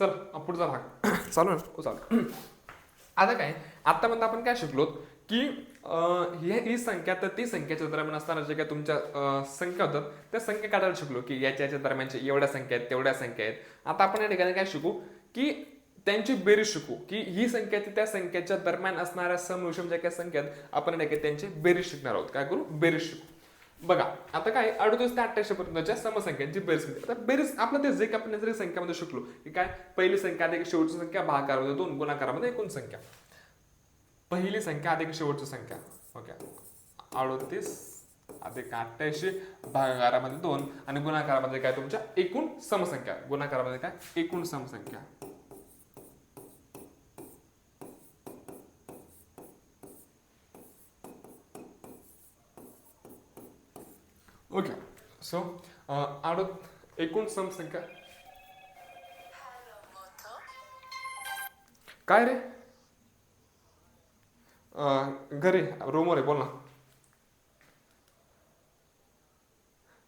चल पुढचा भाग. चालू ना? हो चालू आता काय आतापर्यंत आपण काय शिकलो की अं, ही संख्या तर ती संख्याच्या दरम्यान असताना जे काय तुमच्या संख्या होतात त्या संख्या काढायला शिकलो की याच्या याच्या दरम्यानच्या एवढ्या संख्या आहेत तेवढ्या संख्या आहेत. आता आपण या ठिकाणी काय शिकू की त्यांची बेरीज शिकू की ही संख्या त्या संख्येच्या दरम्यान असणाऱ्या सम ज्या काही संख्या आहेत आपण या ठिकाणी त्यांची बेरीज शिकणार आहोत. काय करू? बेरीज शिकू. बघा आता काय अडतीस ते अठ्ठावीस पर्यंतच्या समसंख्यांची बेरीज. किती आता बेरीज आपलं ते जे आपण जरी संख्यामध्ये शिकलो की काय पहिली संख्या अधिक शेवटची संख्या भागाकारामध्ये दोन गुणाकारामध्ये एकूण संख्या. पहिली संख्या अधिक शेवटची संख्या. ओके. अडतीस अधिक अठ्ठ्याऐंशी भागाकारामध्ये दोन आणि गुणाकारामध्ये काय तुमच्या एकूण समसंख्या. गुणाकारामध्ये काय एकूण समसंख्या. ओके सो आडत एकूण समसंख्या. काय रे? अं, घरी रूमवर आहे बोल ना.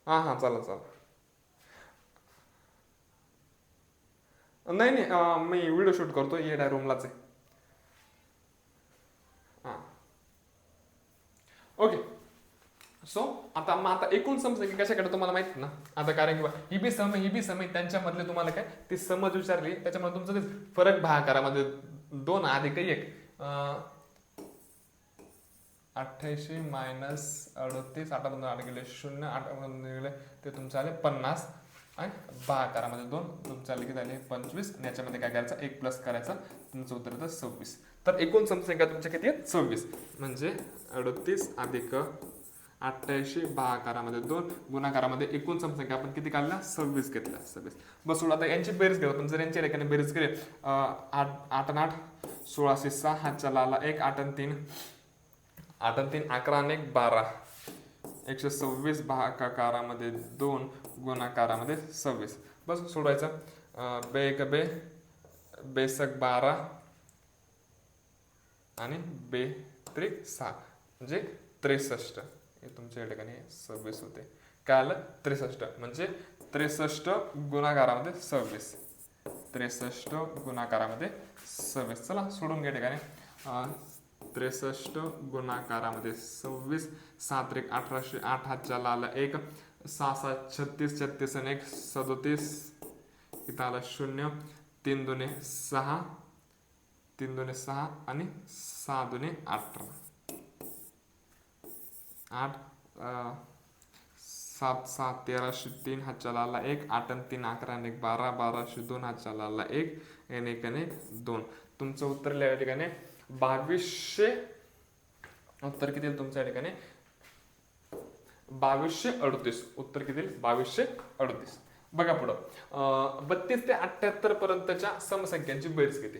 हां हां चला चालेल. नाही नाही uh, मी व्हिडिओ शूट करतो ये डाय रूमलाच आहे. हां. ओके सो आता मग आता एकूण समज कशाकडे तुम्हाला माहीत ना? आता कारण किंवा ही be some he be some त्यांच्यामधले तुम्हाला काय? ती समज विचारली त्याच्यामध्ये तुमचं ते फरक भागाकारामध्ये दोन अधिक एक. अठ्ठ्याऐंशी मायनस अडतीस आठामधून आठ गेले शून्य आठ गेले ते तुमचं आले पन्नास. आणि बहाकारामध्ये दोन तुमचं आले की झाले पंचवीस. आणि याच्यामध्ये काय करायचं? एक प्लस करायचा. तुमचं उत्तर येतं सव्वीस. तर एकूण समसंख्या तुमच्या किती आहेत? सव्वीस. म्हणजे अडतीस अधिक अठ्ठ्याऐंशी भागाकारामध्ये दोन गुणाकारामध्ये एकूण समसंख्या आपण किती काढल्या? सव्वीस घेतल्या सव्वीस. बस आता यांची बेरीज घेऊ आपण जर यांची रेखाने बेरीज केली आठ आठ आणि आठ सोळाशे सहा हातच्या लाला एक आठ आणि तीन. आठ आणि तीन अकरा आणि एक बारा. एकशे सव्वीस भागाकारामध्ये दोन गुणाकारामध्ये सव्वीस. बस सोडवायचं बे एक बे. बेसक बारा. आणि बे त्रिक सहा म्हणजे त्रेसष्ट. हे तुमच्या या ठिकाणी सव्वीस होते. काय आलं त्रेसष्ट म्हणजे त्रेसष्ट गुणाकारामध्ये सव्वीस. त्रेसष्ट गुणाकारामध्ये सव्वीस. चला सोडून घ्या ठिकाणी. त्रेसष्ट गुणाकारामध्ये सव्वीस सात एक अठराशे आठ हातच्या लाला एक सहा सात छत्तीस छत्तीस आणि एक सदोतीस. इथं आलं शून्य तीन दुने सहा तीन दुने सहा आणि सहा दुने अठरा. आठ सात सात तेराशे तीन हातच्या एक आठ आणि तीन अकरा आणि एक बारा बाराशे दोन हातच्या एक आणि एक आणि दोन. तुमचं उत्तर लिहा या ठिकाणी. बावीसशे उत्तर किती येईल तुमच्या ठिकाणी? बावीसशे अडतीस. उत्तर किती येईल? बावीसशे अडतीस. बघा पुढं. अं, बत्तीस ते अठ्ठ्याहत्तर पर्यंतच्या समसंख्यांची बेरीज किती?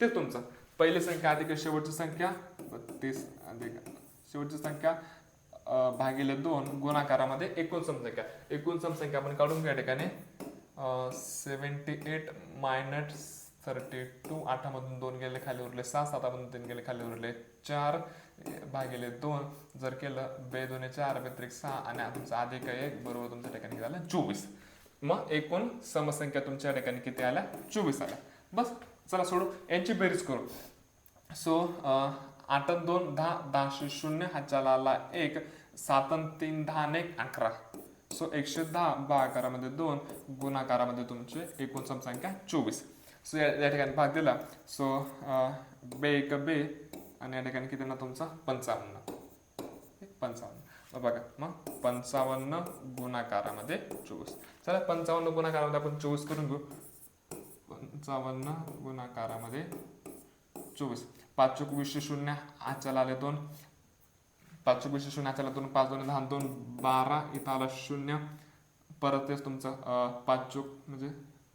ते तुमचं. पहिली संख्या अधिक शेवटची संख्या बत्तीस अधिक. शेवटची संख्या भागिले दोन गुणाकारामध्ये एकूण समसंख्या. एकूण समसंख्या आपण काढून घ्या ठिकाणी. Seventy eight minus thirty two आठामधून दोन गेले खाली उरले सहा सातामधून तीन गेले खाली उरले चार. भागिले दोन जर केलं बे दोन्ही चार बेत्रिक सहा आणि तुमचा अधिक एक बरोबर तुमच्या ठिकाणी झालं चोवीस. मग एकूण समसंख्या तुमच्या ठिकाणी किती आल्या? चोवीस आल्या. बस चला सोडू. यांची बेरीज करू. सो आठ दोन दहा दहाशे शून्य हा चलाला एक. सात तीन दहा एक अकरा. सो एकशे दहा भागाकारामध्ये दोन गुणाकारामध्ये तुमचे एकूण समसंख्या चोवीस. सो या या ठिकाणी भाग दिला. सो बे एक बे आणि या ठिकाणी किती ना तुमचा? पंचावन्न. पंचावन्न. बघा मग पंचावन्न गुणाकारामध्ये चोवीस. चला पंचावन्न गुणाकारामध्ये आपण चोवीस करून घेऊ. पंचावन्न गुणाकारामध्ये चोवीस. पाच चोक वीसशे शून्य आचाला आले दोन. पाच चोक वीसशे शून्य आचाला दोन पाच दोन दहा दोन बारा इथं आला शून्य. परत तेच तुमचं पाच चोक म्हणजे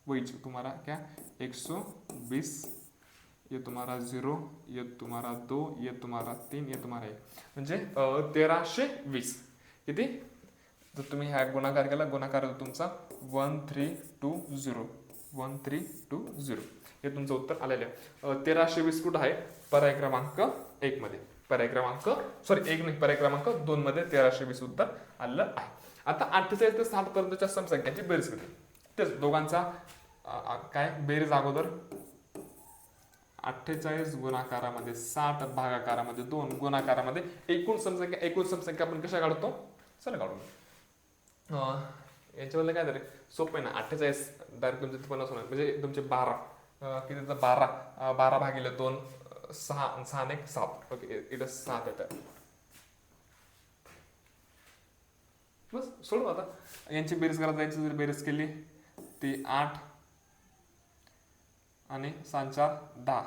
वहीच तुम्हाला क्या? एक सौ बीस ये तुम्हारा झिरो ये तुम्हारा दो ये तुम्हारा तीन ये तुम्हाला एक. म्हणजे तेराशे वीस. किती? जर तुम्ही ह्या गुणाकार केला गुणाकार तुमचा one three two zero. One three two zero हे तुमचं उत्तर आलेलं आहे. तेराशे वीस कुठं आहे पर्याय क्रमांक एक मध्ये. पर्याय क्रमांक सॉरी एक नाही पर्याय क्रमांक दोन मध्ये तेराशे वीस उत्तर आलेलं आहे. आता अठ्ठेचाळीस ते साठ पर्यंतच्या समसंख्यांची बेरीज किती तेच दोघांचा काय? बेरीज अगोदर. अठ्ठेचाळीस गुणाकारामध्ये साठ भागाकारामध्ये दोन गुणाकारामध्ये एकूण समसंख्या एकूण समसंख्या आपण कशा काढतो? चला काढू यांच्यामधलं काय झालं? सोपं आहे ना अठ्ठेचाळीस डायरेक्ट तुमचे पन्नास होणार म्हणजे तुमचे बारा किती बारा बारा भागिले दोन सहा सहा एक सात. ओके इथं सात येतात बस सोडू आता. यांची बेरीज करायला यांची जर बेरीज केली ती आठ आणि सांचार दहा.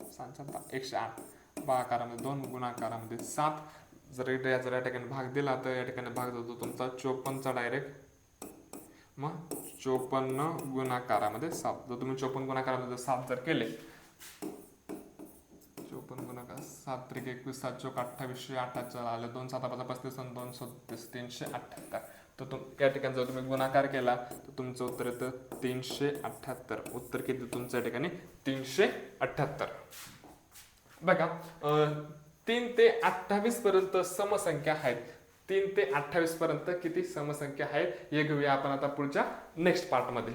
सांचार दहा एकशे आठ. बाकारामध्ये दोन गुणाकारामध्ये सात. जर इथे जर या ठिकाणी भाग दिला तर या ठिकाणी भाग जातो तुमचा चोपन्नचा डायरेक्ट मग चोपन्न गुणाकारामध्ये सात. जर तुम्ही चोपन्न गुणाकारामध्ये सात जर केले चोपन्न गुणाकार सात त्रिक एकवीस सात चौक अठ्ठावीसशे अठ्ठावीस आलं दोन सात पाच पस्तीस आणि दोन सत्तीस तीनशे अठ्ठ्याहत्तर. तर तुम या ठिकाणी जर तुम्ही गुणाकार केला तर तुमचं उत्तर येतं तीनशे अठ्ठ्याहत्तर. उत्तर किती तुमच्या ठिकाणी? तीनशे अठ्ठ्याहत्तर. बघा तीन ते अठ्ठावीस पर्यंत समसंख्या आहेत. तीन ते अठ्ठावीस पर्यंत किती समसंख्या आहेत हे घेऊया आपण आता पुढच्या नेक्स्ट पार्टमध्ये